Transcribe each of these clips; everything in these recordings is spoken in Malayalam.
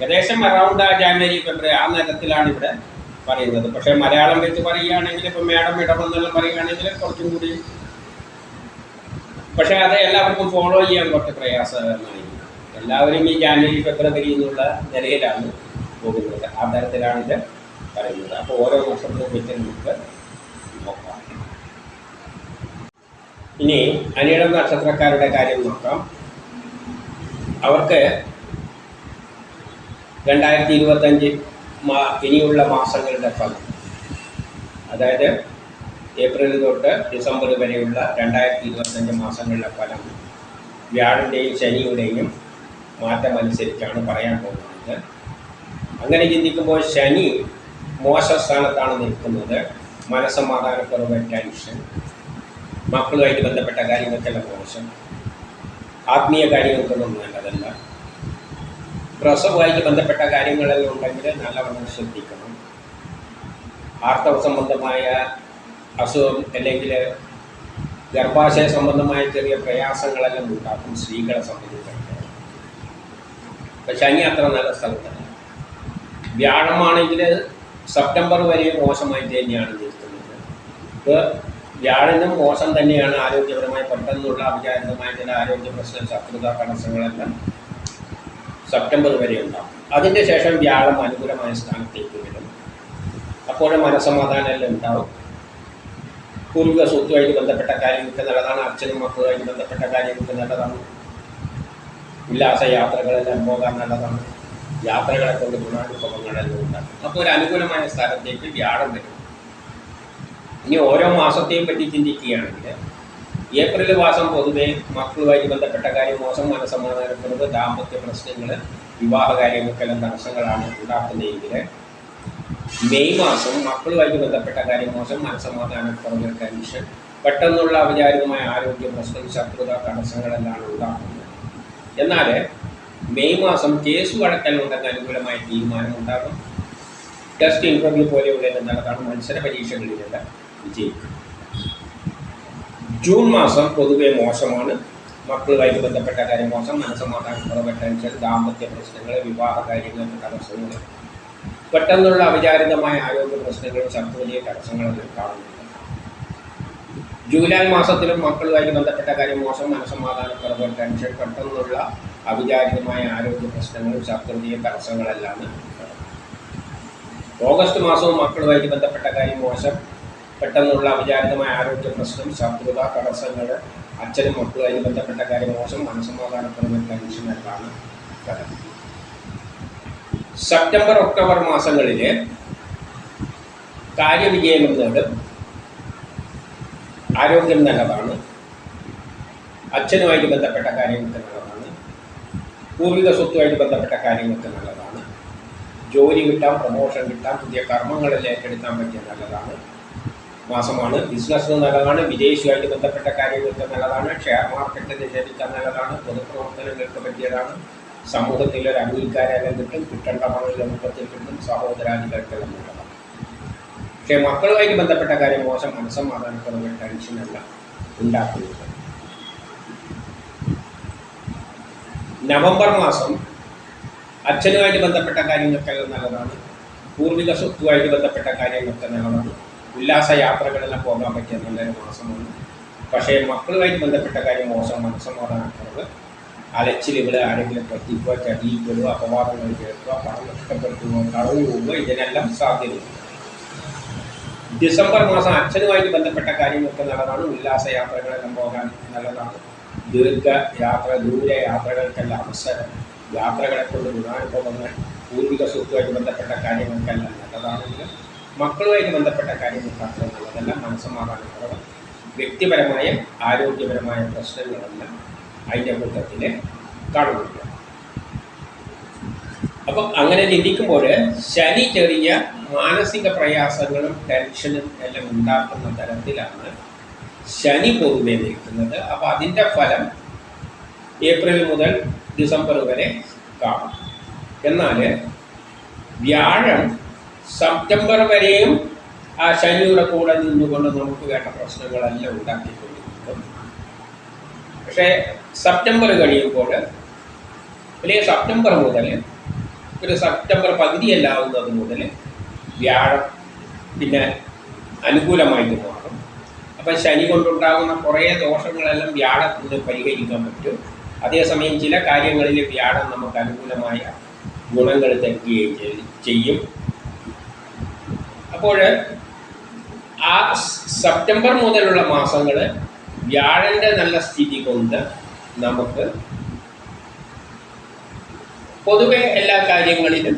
ഏകദേശം അറൗണ്ട് ആ ജാനുവരി ഫെബ്രുവരി ആ നേരത്തിലാണ് ഇവിടെ പറയുന്നത്. പക്ഷേ മലയാളം വെച്ച് പറയുകയാണെങ്കിൽ ഇപ്പം മേഡം ഇടമെന്നെല്ലാം പറയുകയാണെങ്കിൽ കുറച്ചും കൂടി പക്ഷേ അത് എല്ലാവർക്കും ഫോളോ ചെയ്യാൻ കുറച്ച് പ്രയാസകരമായി. എല്ലാവരും ഈ ജാനുവരി ഫെബ്രുവരി എന്നുള്ള നിലയിലാണ് പോകുന്നത്. ആ തരത്തിലാണ് ഇത് പറയുന്നത്. അപ്പോൾ ഓരോ വർഷത്തിലും വെച്ച് നമുക്ക് നോക്കാം. ഇനി അനിയുടെ നക്ഷത്രക്കാരുടെ കാര്യം നോക്കാം. അവർക്ക് രണ്ടായിരത്തി ഇരുപത്തഞ്ച് മാ ഇനിയുള്ള മാസങ്ങളുടെ ഫലം. അതായത് ഏപ്രിൽ തൊട്ട് ഡിസംബർ വരെയുള്ള രണ്ടായിരത്തി ഇരുപത്തഞ്ച് മാസങ്ങളിലെ ഫലം വ്യാഴന്റെയും ശനിയുടെയും മാറ്റമനുസരിച്ചാണ് പറയാൻ പോകുന്നത്. അങ്ങനെ ചിന്തിക്കുമ്പോൾ ശനി മോശ സ്ഥാനത്താണ് നിൽക്കുന്നത്. മനസ്സമാധാനക്കുറവ് ടെൻഷൻ മക്കളുമായിട്ട് ബന്ധപ്പെട്ട കാര്യങ്ങൾക്കെല്ലാം മോശം. ആത്മീയ കാര്യങ്ങൾക്കൊന്നും നല്ലതല്ല. പ്രസവമായിട്ട് ബന്ധപ്പെട്ട കാര്യങ്ങളെല്ലാം ഉണ്ടെങ്കിൽ നല്ലവണ്ണം ശ്രദ്ധിക്കണം. ആർത്തവ സംബന്ധമായ അസുഖം അല്ലെങ്കിൽ ഗർഭാശയ സംബന്ധമായ ചെറിയ പ്രയാസങ്ങളെല്ലാം ഉണ്ടാക്കും സ്ത്രീകളെ സംബന്ധിച്ചിടത്തോളം. അപ്പം ശനി അത്ര നല്ല സ്ഥലത്തല്ല. വ്യാഴമാണെങ്കിൽ സെപ്റ്റംബർ വരെ മോശമായിട്ട് തന്നെയാണ് നിൽക്കുന്നത്. ഇപ്പോൾ വ്യാഴനും മോശം തന്നെയാണ് ആരോഗ്യപരമായി പെട്ടെന്നുള്ള അവിചാരിതമായ ചില ആരോഗ്യ പ്രശ്നം ശത്രുത തടസ്സങ്ങളെല്ലാം സെപ്റ്റംബർ വരെ ഉണ്ടാകും അതിന്റെ ശേഷം വ്യാഴം അനുകൂലമായ സ്ഥാനത്തേക്ക് വരും. അപ്പോഴും മനസ്സമാധാനം എല്ലാം ഉണ്ടാവും. പൂർവിക സ്വത്തുമായിട്ട് ബന്ധപ്പെട്ട കാര്യങ്ങൾക്ക് നല്ലതാണ്. അച്ഛനും മക്കളുമായിട്ട് ബന്ധപ്പെട്ട കാര്യങ്ങൾക്ക് നല്ലതാണ്. ഉല്ലാസ യാത്രകളെല്ലാം പോകാൻ നല്ലതാണ്. യാത്രകളെ കൊണ്ട് ഗുണാനുഭവങ്ങളെല്ലാം ഉണ്ടാകും അപ്പോൾ ഒരു അനുകൂലമായ സ്ഥലത്തേക്ക് വ്യാഴം വരും. ഇനി ഓരോ മാസത്തെയും പറ്റി ചിന്തിക്കുകയാണെങ്കിൽ ഏപ്രിൽ മാസം പൊതുവെ മക്കളുമായി ബന്ധപ്പെട്ട കാര്യം മോശം മനസ്സമാധാനപ്പെടുന്നത് ദാമ്പത്യ പ്രശ്നങ്ങൾ വിവാഹ കാര്യങ്ങൾക്കെല്ലാം തടസ്സങ്ങളാണ് ഉണ്ടാക്കുന്നതെങ്കിൽ മെയ് മാസം മക്കളുമായി ബന്ധപ്പെട്ട കാര്യം മോശം മനസ്സമാധാനക്കുറവ് ടെൻഷൻ പെട്ടെന്നുള്ള ഔപചാരികമായ ആരോഗ്യ പ്രശ്നം ശത്രുത തടസ്സങ്ങളെല്ലാം ഉണ്ടാക്കുന്നത് എന്നാൽ മെയ് മാസം കേസ് വഴക്കലുണ്ടെന്ന് അനുകൂലമായ തീരുമാനം ഉണ്ടാകും. ടെസ്റ്റ് ഇന്റർവ്യൂ പോലെയുള്ള നടത്താണ് മത്സര പരീക്ഷകളിലെല്ലാം വിജയിക്കും. ജൂൺ മാസം പൊതുവെ മോശമാണ്. മക്കളുമായിട്ട് ബന്ധപ്പെട്ട കാര്യം മോശം. മനസ്സമാധാനക്കുറവ് ടെൻഷൻ ദാമ്പത്യ പ്രശ്നങ്ങൾ വിവാഹ കാര്യങ്ങൾ തടസ്സങ്ങൾ പെട്ടെന്നുള്ള അവിചാരിതമായ ആരോഗ്യ പ്രശ്നങ്ങളും ശത്രുതയും തടസ്സങ്ങളും കാണുന്നുണ്ട്. ജൂലൈ മാസത്തിലും മക്കളുമായിട്ട് ബന്ധപ്പെട്ട കാര്യം മോശം. മനസ്സമാധാനക്കുറവ് ടെൻഷൻ പെട്ടെന്നുള്ള അവിചാരിതമായ ആരോഗ്യ പ്രശ്നങ്ങളും ശത്രുതയും തടസ്സങ്ങളെല്ലാം ഓഗസ്റ്റ് മാസവും മക്കളുമായിട്ട് ബന്ധപ്പെട്ട കാര്യം മോശം. പെട്ടെന്നുള്ള അവിചാരിതമായ ആരോഗ്യ പ്രശ്നം ശത്രുത തടസ്സങ്ങൾ അച്ഛനും മക്കളുമായി ബന്ധപ്പെട്ട കാര്യം മോശം മനസ്സമാധാനപ്പെടുന്ന ടെൻഷനെല്ലാം ഫലം. സെപ്റ്റംബർ ഒക്ടോബർ മാസങ്ങളിൽ കാര്യവിജയം നേടും. ആരോഗ്യം നല്ലതാണ്. അച്ഛനുമായിട്ട് ബന്ധപ്പെട്ട കാര്യങ്ങൾക്ക് നല്ലതാണ്. പൂർവിക സ്വത്തുമായിട്ട് ബന്ധപ്പെട്ട കാര്യങ്ങൾക്ക് നല്ലതാണ്. ജോലി കിട്ടാം പ്രമോഷൻ കിട്ടാം പുതിയ കർമ്മങ്ങളിൽ ഏറ്റെടുക്കാൻ പറ്റിയ നല്ലതാണ്. മാസമാണ്. ബിസിനസ് നല്ലതാണ്. വിദേശിയുമായിട്ട് ബന്ധപ്പെട്ട കാര്യങ്ങൾക്ക് നല്ലതാണ്. ഷെയർ മാർക്കറ്റ് നിക്ഷേപിക്കാൻ നല്ലതാണ്. പൊതുപ്രവർത്തനങ്ങൾക്ക് പറ്റിയതാണ്. സമൂഹത്തിൽ ഒരു അംഗീകാരം കിട്ടും. കിട്ടേണ്ട പണം എളുപ്പത്തിൽ കിട്ടും. സഹോദരാധികൾക്ക് നല്ലതാണ്. പക്ഷേ മക്കളുമായിട്ട് ബന്ധപ്പെട്ട കാര്യം മോശം. മനസ്സമാധാനപ്പെടുന്ന ടെൻഷനല്ല ഉണ്ടാക്കുന്നത്. നവംബർ മാസം അച്ഛനുമായിട്ട് ബന്ധപ്പെട്ട കാര്യങ്ങൾക്കെല്ലാം നല്ലതാണ്. പൂർവിക സ്വത്തുമായിട്ട് ബന്ധപ്പെട്ട കാര്യങ്ങളൊക്കെ നല്ലതാണ്. ഉല്ലാസ യാത്രകളെല്ലാം പോകാൻ പറ്റിയ നല്ലൊരു മാസമാണ്. പക്ഷേ മക്കളുമായിട്ട് ബന്ധപ്പെട്ട കാര്യം മോശം മനസ്സമാധാനക്കുറവ് അലച്ചിലുകൾ ആരെങ്കിലും പറ്റിക്കുക ചതിയിക്കുക അപവാദങ്ങൾ കേൾക്കുക പണം നഷ്ടപ്പെടുത്തുക കളവ് പോവുക ഇതിനെല്ലാം സാധ്യതയുണ്ട്. ഡിസംബർ മാസം അച്ഛനുമായിട്ട് ബന്ധപ്പെട്ട കാര്യങ്ങളൊക്കെ നല്ലതാണ് ഉല്ലാസ യാത്രകളെല്ലാം പോകാൻ നല്ലതാണ്. ദീർഘ യാത്ര ദൂര യാത്രകൾക്കെല്ലാം അവസരം. യാത്രകളെ കൊണ്ട് ഗുണാനുഭവങ്ങൾ പൂർവിക സ്വത്തുമായിട്ട് ബന്ധപ്പെട്ട കാര്യങ്ങൾക്കെല്ലാം നല്ലതാണെങ്കിൽ മക്കളുമായിട്ട് ബന്ധപ്പെട്ട കാര്യങ്ങൾ നല്ലതല്ല മനസ്സമാധാനക്കുറവ് വ്യക്തിപരമായ ആരോഗ്യപരമായ പ്രശ്നങ്ങളെല്ലാം അതിന്റെ കൂട്ടത്തിൽ കാണുന്നുണ്ട്. അപ്പം അങ്ങനെ ചിന്തിക്കുമ്പോൾ ശനി ചെറിയ മാനസിക പ്രയാസങ്ങളും ടെൻഷനും എല്ലാം ഉണ്ടാക്കുന്ന തരത്തിലാണ് ശനി പൊതുവെ നിൽക്കുന്നത്. അപ്പോൾ അതിന്റെ ഫലം ഏപ്രിൽ മുതൽ ഡിസംബർ വരെ കാണും. എന്നാൽ വ്യാഴം സെപ്റ്റംബർ വരെയും ആ ശനിയുടെ കൂടെ നിന്നുകൊണ്ട് നമുക്ക് വേണ്ട പ്രശ്നങ്ങളെല്ലാം ഉണ്ടാക്കിക്കൊണ്ടിരിക്കും പക്ഷേ സെപ്റ്റംബർ കഴിയുമ്പോൾ അല്ലെങ്കിൽ സെപ്റ്റംബർ മുതൽ ഒരു സെപ്റ്റംബർ പകുതിയല്ലാവുന്നത് മുതൽ വ്യാഴം പിന്നെ അനുകൂലമായിട്ട് മാറും. അപ്പം ശനി കൊണ്ടുണ്ടാകുന്ന കുറേ ദോഷങ്ങളെല്ലാം വ്യാഴത്തിന് പരിഹരിക്കാൻ പറ്റും. അതേസമയം ചില കാര്യങ്ങളിൽ വ്യാഴം നമുക്ക് അനുകൂലമായ ഗുണങ്ങൾ തരികയും ചെയ്യും. അപ്പോൾ ആ സെപ്റ്റംബർ മുതലുള്ള മാസങ്ങൾ വ്യാഴന്റെ നല്ല സ്ഥിതി കൊണ്ട് നമുക്ക് പൊതുവെ എല്ലാ കാര്യങ്ങളിലും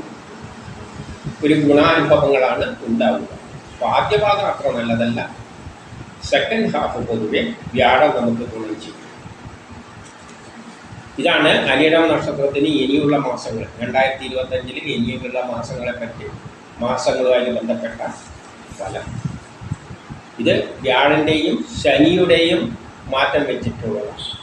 ഒരു ഗുണാനുഭവങ്ങളാണ് ഉണ്ടാവുക. അപ്പോൾ ആദ്യ ഭാഗം അത്ര നല്ലതല്ല. സെക്കൻഡ് ഹാഫ് പൊതുവെ വ്യാഴം നമുക്ക് ഗുണം ചെയ്യും ഇതാണ് അനിയടം നക്ഷത്രത്തിന് ഇനിയുള്ള മാസങ്ങൾ. രണ്ടായിരത്തി ഇരുപത്തഞ്ചിൽ ഇനിയുള്ള മാസങ്ങളെ പറ്റി മാസങ്ങളുമായി ബന്ധപ്പെട്ട ഫലം. ഇത് വ്യാഴന്റെയും ശനിയുടെയും മാറ്റം വെച്ചിട്ടുള്ളതാണ്.